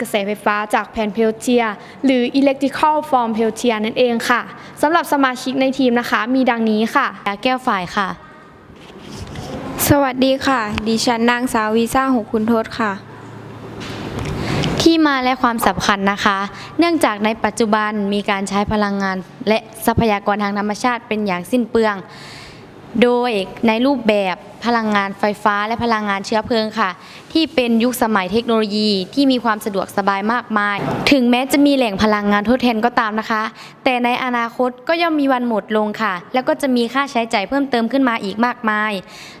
กระแสไฟฟ้าจากแผ่นเพลเทียหรือ electrical from peltier นั่นเองค่ะสำหรับสมาชิกในทีมนะคะ มีดังนี้ค่ะแก้วฝ่ายค่ะ สวัสดีค่ะ ดิฉันนางสาววีซ่าหกคุณทศค่ะที่มาและความสำคัญนะคะ เนื่องจากในปัจจุบันมีการใช้พลังงาน และทรัพยากรทางธรรมชาติเป็นอย่างสิ้นเปลือง โดยในรูปแบบพลังงานไฟฟ้าและพลังงานเชื้อเพลิงค่ะ ที่เป็นยุคสมัยเทคโนโลยีที่มีความสะดวกสบายมากมาย ถึงแม้จะมีแหล่งพลังงานทดแทนก็ตามนะคะ แต่ในอนาคตก็ย่อมมีวันหมดลงค่ะ แล้วก็จะมีค่าใช้จ่ายเพิ่มเติมขึ้นมาอีกมากมาย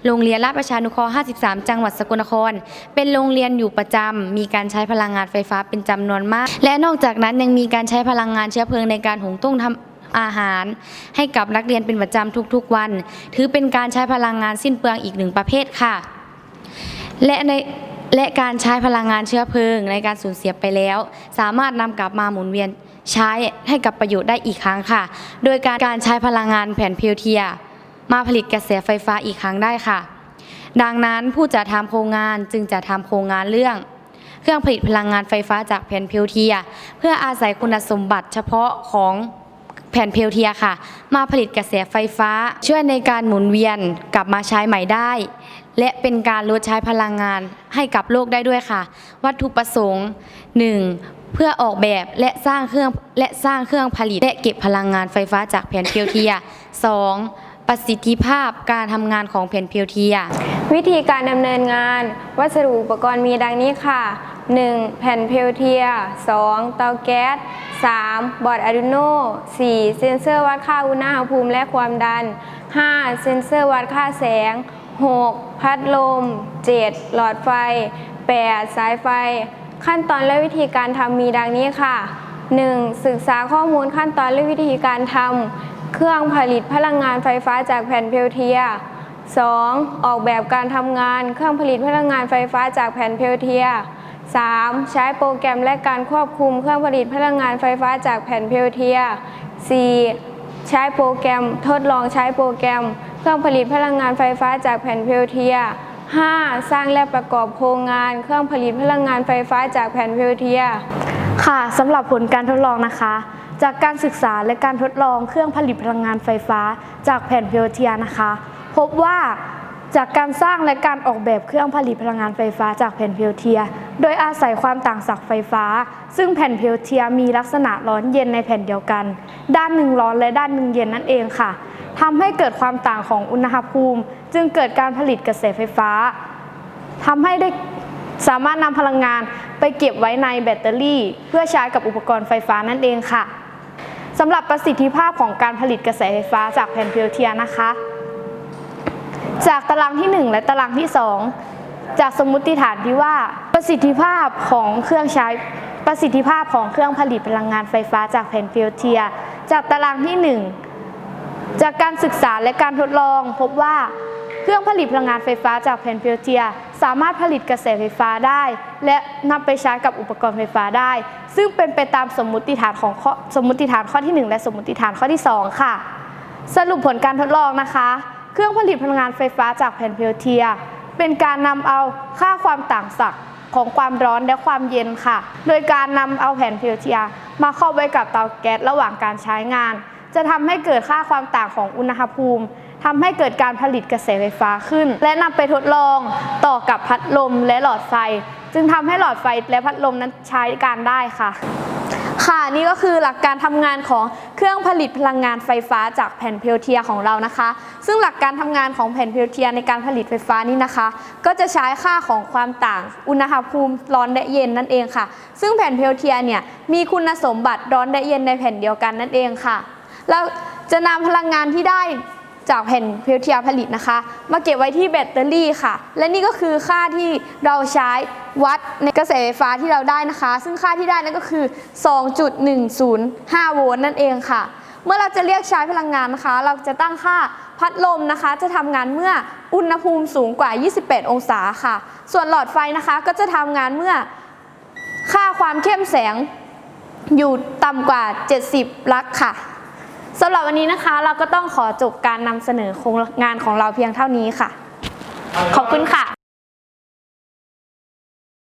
โรงเรียนราชประชานุเคราะห์ 53 จังหวัดสกลนคร เป็นโรงเรียนอยู่ประจำมีการใช้พลังงานไฟฟ้าเป็นจำนวนมาก และนอกจากนั้นยังมีการใช้พลังงานเชื้อเพลิงในการหุงต้มทำ อาหาร ให้กับนักเรียนเป็นประจำทุกๆวัน ถือเป็นการใช้พลังงานสิ้นเปลืองอีกหนึ่งประเภทค่ะ และในและการใช้พลังงานเชื้อเพลิงในการสูญเสียไปแล้ว สามารถนำกลับมาหมุนเวียนใช้ให้กับประโยชน์ได้อีกครั้งค่ะ โดยการการใช้พลังงานแผ่นเพลเทีย มาผลิตกระแสไฟฟ้าอีกครั้งได้ค่ะ ดังนั้นผู้จัดทำโครงงานจึงจะทำโครงงานเรื่อง เครื่องผลิตพลังงานไฟฟ้าจากแผ่นเพลเทีย เพื่ออาศัยคุณสมบัติเฉพาะของ ผ่นเพลเทียค่ะ มาผลิตกระแสไฟฟ้า ช่วยในการหมุนเวียนกลับมาใช้ใหม่ได้ และเป็นการลดใช้พลังงานให้กับโลกได้ด้วยค่ะ วัตถุประสงค์ 1. เพื่อออกแบบและสร้างเครื่องและสร้างเครื่องผลิตและเก็บพลังงานไฟฟ้าจากแผ่นเพลเทีย 2. ประสิทธิภาพการทำงานของแผ่นเพลเทีย วิธีการดำเนินงาน วัสดุอุปกรณ์มีดังนี้ค่ะ 1. แผ่นเพลเทีย 2. เตาแก๊ส 3. บอร์ด Arduino 4. เซ็นเซอร์วัดค่าอุณหภูมิและความดัน 5. เซ็นเซอร์วัดค่าแสง 6. พัดลม 7. หลอดไฟ 8. สายไฟ ขั้นตอนและวิธีการทำมีดังนี้ค่ะ 1. ศึกษาข้อมูลขั้นตอนและวิธีการทำเครื่องผลิตพลังงานไฟฟ้าจากแผ่นเพลเทีย 2. ออกแบบการทำงานเครื่องผลิตพลังงานไฟฟ้าจากแผ่นเพลเทีย 3. ใช้โปรแกรมและการควบคุมเครื่องผลิตพลังงานไฟฟ้าจากแผ่นเพลเทีย 4. ใช้โปรแกรมทดลองใช้โปรแกรม เครื่องผลิตพลังงานไฟฟ้าจากแผ่นเพลเทีย 5. สร้างและประกอบโครงงานเครื่องผลิตพลังงานไฟฟ้าจากแผ่นเพลเทีย ค่ะสำหรับผลการทดลองนะคะ จากการศึกษาและการทดลองเครื่องผลิตพลังงานไฟฟ้าจากแผ่นเพลเทียนะคะ พบว่าจากการสร้างและการออกแบบเครื่องผลิตพลังงานไฟฟ้าจากแผ่นเพลเทีย โดยอาศัยความต่างศักย์ไฟฟ้า ซึ่งแผ่นเพลเทียมีลักษณะร้อนเย็นในแผ่นเดียวกัน ด้านหนึ่งร้อนและด้านหนึ่งเย็นนั่นเองค่ะทำให้เกิดความต่างของอุณหภูมิ จึงเกิดการผลิตกระแสไฟฟ้าทำให้ได้สามารถนำพลังงานไปเก็บไว้ในแบตเตอรี่ เพื่อใช้กับอุปกรณ์ไฟฟ้านั่นเองค่ะสำหรับประสิทธิภาพของการผลิตกระแสไฟฟ้าจากแผ่นเพลเทียนะคะ จากตารางที่ 1 และตารางที่ 2 จากสมมุติฐานที่ว่าประสิทธิภาพของเครื่องใช้ประสิทธิภาพของเครื่องผลิตพลังงานไฟฟ้าจากแผ่นเพลเทีย จากตารางที่ 1 จากการศึกษาและการทดลองพบว่าเครื่องผลิตพลังงานไฟฟ้าจากแผ่นเพลเทีย สามารถผลิตกระแสไฟฟ้าได้ และนำไปใช้กับอุปกรณ์ไฟฟ้าได้ ซึ่งเป็นไปตามสมมุติฐานของข้อสมมุติฐานข้อที่ 1 และสมมุติฐานข้อที่ 2 ค่ะ สรุปผลการทดลองนะคะ เครื่องผลิตพลังงานไฟฟ้าจากแผ่นเพลเทีย เป็นการนำเอาค่าความต่างศักย์ของความร้อนและความเย็นค่ะ โดยการนำเอาแผ่นเพลเทีย มาเข้าไว้กับเตาแก๊สระหว่างการใช้งาน จะทำให้เกิดค่าความต่างของอุณหภูมิทำให้เกิดการผลิตกระแสไฟฟ้าขึ้น และนำไปทดลองต่อกับพัดลมและหลอดไฟ จึงทำให้หลอดไฟและพัดลมนั้นใช้การได้ค่ะ ค่ะนี่ก็คือหลักการทำงานของเครื่องผลิตพลังงานไฟฟ้าจากแผ่นเพลเทียของเรานะคะ ซึ่งหลักการทำงานของแผ่นเพลเทียในการผลิตไฟฟ้านี่นะคะ ก็จะใช้ค่าของความต่างอุณหภูมิร้อนและเย็นนั่นเองค่ะ ซึ่งแผ่นเพลเทียเนี่ยมีคุณสมบัติร้อนและเย็นในแผ่นเดียวกันนั่นเองค่ะเราจะนำพลังงานที่ได้ จากแผ่นเพลเทียผลิตนะคะ มาเก็บไว้ที่แบตเตอรี่ค่ะ และนี่ก็คือค่าที่เราใช้วัดในกระแสไฟฟ้าที่เราได้นะคะ ซึ่งค่าที่ได้นั่นก็คือ 2.105 โวลต์นั่นเองค่ะ เมื่อเราจะเรียกใช้พลังงานนะคะ เราจะตั้งค่าพัดลมนะคะ จะทำงานเมื่ออุณหภูมิสูงกว่า 28 องศาค่ะ ส่วนหลอดไฟนะคะก็จะทำงานเมื่อค่าความเข้มแสงอยู่ต่ำกว่า 70 ลักค่ะ สำหรับวันนี้นะคะเราก็ต้องขอจบการนำเสนอโครงงานของเราเพียงเท่านี้ค่ะ ขอบคุณค่ะ